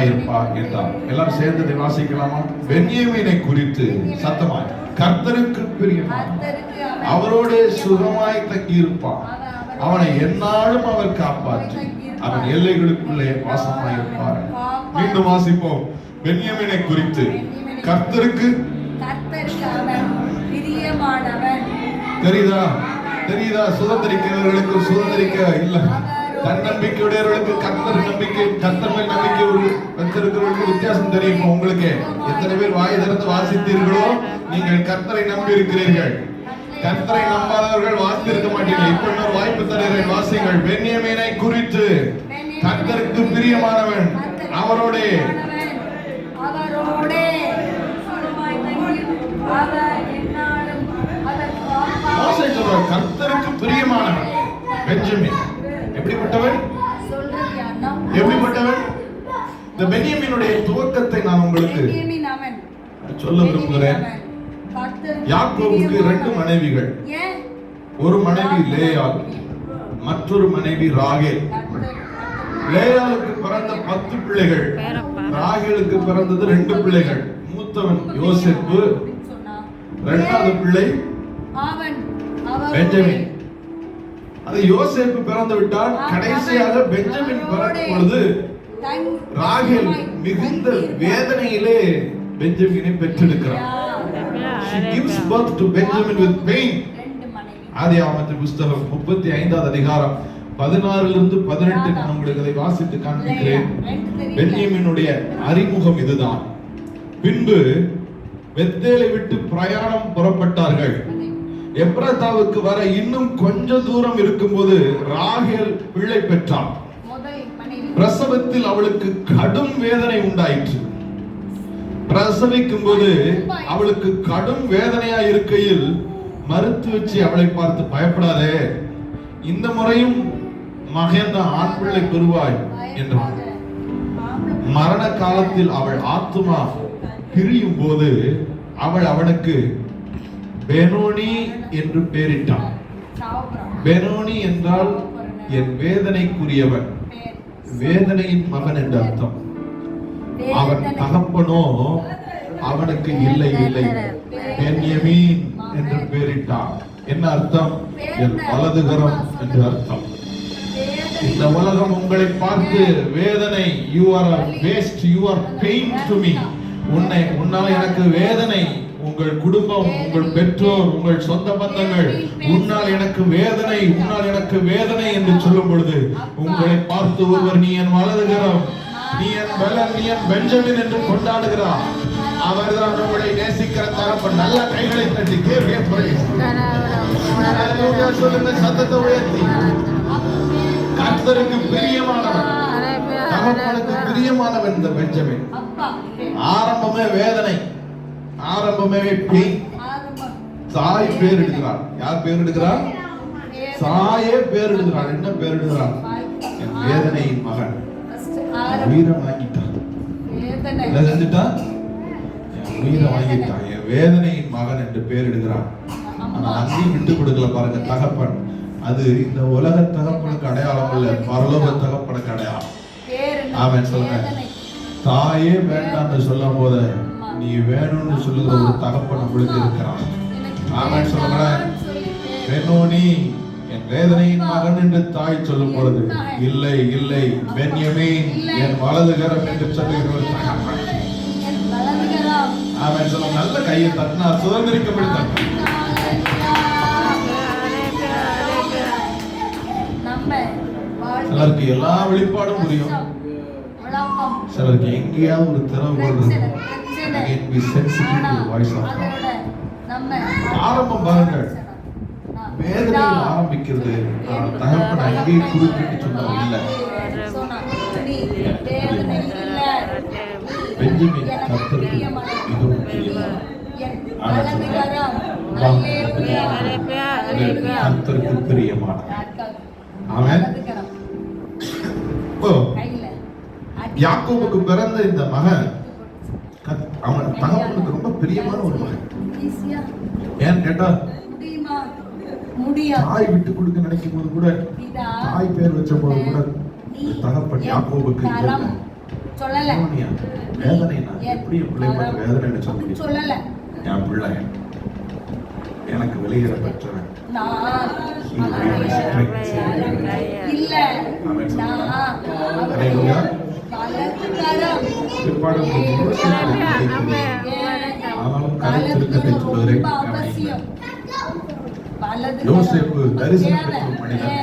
வாசமாயிருப்பார் என்றார் எல்லாரும் சேர்ந்து இதை வாசிக்கலாமா? பென்யமீனை குறித்து சத்தமாய் கர்த்தருக்கு பிரியமா கர்த்தருக்கு அவன் அவரோட சுகமாய் அவனை எந்நாளும் அவர் காப்பாற்றி அவன் எல்லைகளுக்குள்ளே வாசமாயிருப்பார். மீண்டும் வாசிப்போம். பென்யமீனை குறித்து கர்த்தருக்கு தெரியுதா? தெரியுதா? சுதந்திரிக்கிறவர்களுக்கு சுதந்திரிக்க இல்லை. தன்னம்பிக்கையுடையவர்களுக்கு கர்த்தர் நம்பிக்கை கர்த்தர் மேல் நம்பிக்கை வைத்திருக்கிறவர்களுக்கு வித்தியாசம் தெரியுமா உங்களுக்கு? எத்தனை பேர் வாய் திறந்து வாசித்தீர்களோ? நீங்கள் கர்த்தரை நம்பி இருக்கிறீர்கள் கர்த்தரை நம்பாதவர்கள் வாசித்திருக்க மாட்டீர்கள். இப்ப இன்னொரு வாய்ப்பு தருகிறேன். வாசிங்கள் பென்யமீனை குறித்து. கர்த்தருக்கு பிரியமானவன். அவருடைய அவரோடே சுகமாய் தங்கி அவர் என்னாலும் அவர் மோசே சொல்றார் கர்த்தருக்கு பிரியமானவன் பெஞ்சமின் அண்ணா எப்படிப்பட்டவன்? இந்த பென்யமீனுடைய துவக்கத்தை நான் உங்களுக்கு சொல்ல விரும்புகிறேன். யாக்கோபுக்கு ரெண்டு. மனைவிகள். ஒரு மனைவி லேயாள் மற்றொரு மனைவி ராகேல். கர்த்தர் லேயாளுக்கு பிறந்த பத்து பிள்ளைகள் ராகேலுக்கு பிறந்தது ரெண்டு பிள்ளைகள். மூத்தவன் யோசேப்பு இரண்டாவது பிள்ளை பெஞ்சமின். அது யோசேப்பு பிறந்து விட்டால் கடைசியாக பெஞ்சமின் பிறக்கும் பொழுது ராகேல் மிகுந்த வேதனையிலே பெஞ்சமினை பெற்றெடுக்கிறார் She gives birth to Benjamin with pain. ஆதியாகமத்தின் புஸ்தகம் முப்பத்தி ஐந்தாவது அதிகாரம் பதினாறிலிருந்து பதினெட்டு நான் உங்களுக்கு அதை வாசித்து காண்பிக்கிறேன். பென்யமினுடைய அறிமுகம் இதுதான். பின்பு பெத்தேலை விட்டு பிரயாணம் புறப்பட்டார்கள். எப்ரதாவுக்கு வர இன்னும் கொஞ்ச தூரம் இருக்கும்போது ராகேல் பிள்ளை பெற்றாள் பிரசவத்தில் அவளுக்கு கடும் வேதனை உண்டாயிற்று. பிரசவிக்கும் போது அவளுக்கு கடும் வேதனையா இருக்கையில் மருத்துவச்சி அவளை பார்த்து பயப்படாதே இந்த முறையும் மகன் ஆண் பிள்ளை பெறுவாய் என்றான். மரண காலத்தில் அவள் ஆத்துமா பிரியும் போது அவள் அவனுக்கு பெனோனி என்று பெயரிட்டான் பெனோனி என்றால் என் வேதனைக்குரியவன். வேதனையின் மகன் என்று அர்த்தம். அவன் தகப்பனோ அவனுக்கு இல்லை இல்லை. பென்யமீன் என்று பெயரிட்டான் என்ன அர்த்தம்? என் வலதுகரம் என்று அர்த்தம். இந்த உலகம் உங்களை பார்த்து வேதனை you are waste you are pain to me உன்னை உன்னால எனக்கு வேதனை உங்கள் குடும்பம் உங்கள் பெற்றோர் உங்கள் சொந்த பந்தங்கள். உன்னால் எனக்கு வேதனை உன்னால் எனக்கு வேதனை என்று சொல்லும் பொழுது உங்களை பார்த்து ஒருவர் நீ என் வலதுகரம் நீ என் பலன் நீ என் பெஞ்சமின் என்று கொண்டாடுகிறார். அவர்தான் உங்களை நேசிக்கிற தரப்பு நல்ல கைகளை தட்டி கேள்வியை சொல்லுங்க சத்தத்தை உயர்த்தி. கர்த்தருக்கு பிரியமானவன் தகப்பனுக்கு பிரியமானவன் இந்த பெஞ்சமின். ஆரம்பமே வேதனை. ஆரம்பமே ஆரம்பம். தாய் பேர் எடுக்கிறார் யார் பேர் எடுக்கிறார். தாயே பேர் எடுக்கிறார் என்ன பேர் எடுக்கிறார் என் வேதனையின் மகன். உயிரை வாங்கிட்டான் செஞ்சுட்டான் என் உயிரை வாங்கிட்டான் என் வேதனையின் மகன் என்று பேர் எடுக்கிறான் ஆனா அங்கேயும் விட்டு கொடுக்கல பாருங்க தகப்பன். அது இந்த உலக தகப்பனுக்கு அடையாளம் இல்ல. பரலோக தகப்பனுக்கு அடையாளம்? ஆமென் சொல்லுங்க. தாயே வேண்டாம்னு சொல்லும் போது நீ வேணும்னு சொல்லுகிற ஒரு தகப்பன் உங்களுக்கு இருக்கிறான். எனக்கு ஆமென் சொல்லுங்க. பெண்ணோனி என் வேதனையின் மகன் என்று தாய் சொல்லும் பொழுது இல்லை இல்லை பென்யமீன் என் வலதுகரம் என்று சொல்லுகிற ஒரு தகப்பன். என் வலதுகரம். ஆமென் சொல்லுங்க. நல்ல கையை தட்டினா சுதந்திரிக்கப்படி தட்டினா சிலருக்கு எல்லா வெளிப்பாடும் புரியும். சிலருக்கு எங்கேயாவது ஒரு திறவுகோல் ஆரம்பம் பாருங்கள். நான் வேதனையில் ஆரம்பிக்கிறது. தகப்பன் அங்கேயே குறிப்பிட்டு சொன்னது இல்லை. வேதனை. பெஞ்சமின் எனக்கு கர்த்தருக்கு பிரியமானவன். மிகவும் பிரியமானவன். என் யாக்கோபுக்கு பிறந்த இந்த மகன் அவன் தகப்பனுக்கு ரொம்ப பிரியமான ஒரு மகன். ஏன்னு கேட்டா தாய் விட்டு கொடுக்க நினைக்கும் போது கூட தாய் பேர் வச்ச போது கூட தகப்பன் யாக்கோபுக்கு வேதனை நான் எப்படி என் பிள்ளை பார்த்து வேதனைன்னு சொல்ல என் பிள்ளை எனக்கு வெளியேற பெற்றவன். இல்ல. ஆமென் யோசிப்பு தரிசனம் பெற்ற மனிதன்.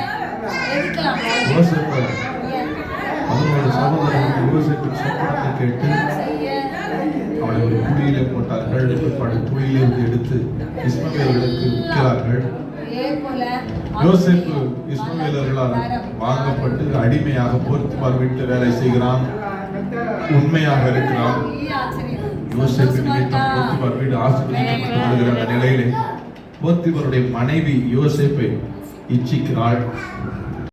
ஏன்? அவனோட சகோதரன் சொப்பனத்தை கேட்டு அவனை ஒரு குழியிலே போட்டார்கள் பிற்பாடு குழியிலிருந்து எடுத்து இஸ்மவேலர்களுக்கு விற்கிறார்கள் அதே இஸ்மவேலர்களால் வாங்கப்பட்டு அடிமையாக போர்த்துமார் வீட்டில் வேலை செய்கிறான் உண்மையாக இருக்கிறான். பெரிய நிமித்தம் போர்த்துமார் வீடு ஆசீர்வதிக்கப்பட்டு அந்த நிலையிலே போர்த்திபருடைய மனைவி யோசிப்பை இச்சிக்கிறாள்.